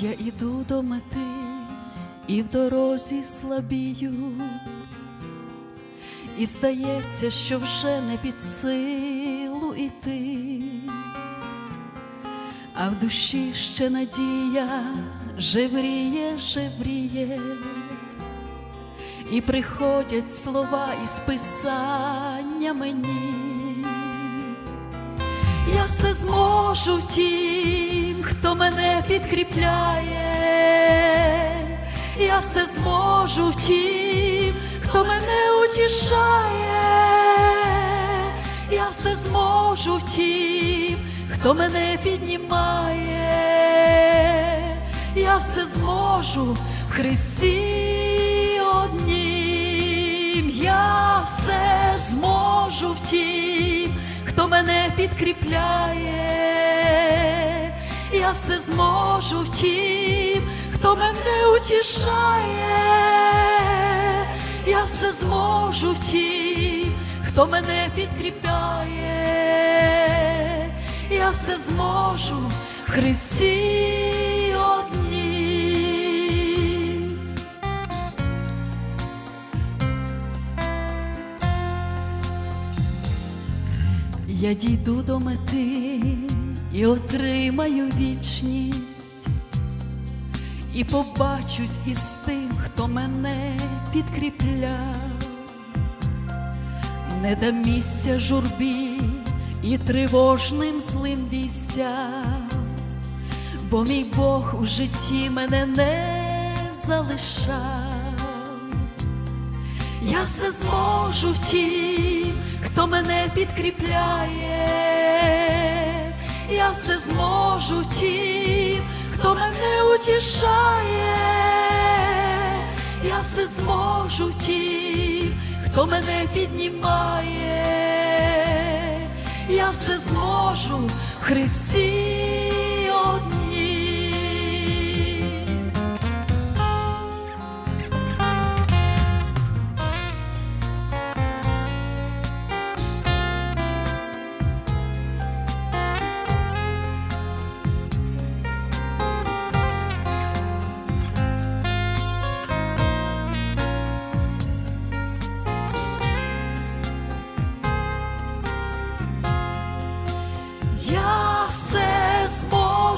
Я іду до мети і в дорозі слабію, і здається, що вже не під силу іти, а в душі ще надія жевріє, жевріє, і приходять слова із писання мені. Я все зможу в мене підкріпляє, я все зможу в тім, хто мене утішає, я все зможу в тім, хто мене піднімає, я все зможу в Христі однім, я все зможу в тім, хто мене підкріпляє, я все зможу в тім, хто мене утішає, я все зможу в тім, хто мене підкріпляє, я все зможу Христі одній. Я дійду до мети і отримаю вічність, і побачусь із тим, хто мене підкріпляв, не дам місця журбі і тривожним злим вістям, бо мій Бог у житті мене не залишав. Я все зможу в тім, хто мене підкріпляє, все зможу ті, хто мене утішає, я все зможу ті, хто мене піднімає, я все зможу в Христі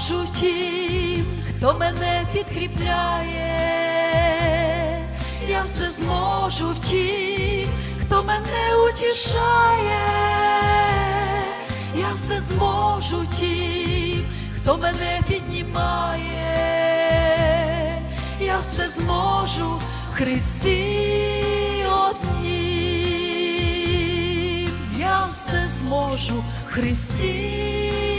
зможу тім, хто мене підкріпляє, я все зможу в тім, хто мене утішає, я все зможу в тім, хто мене піднімає, я все зможу в Христі одній, я все зможу в Христі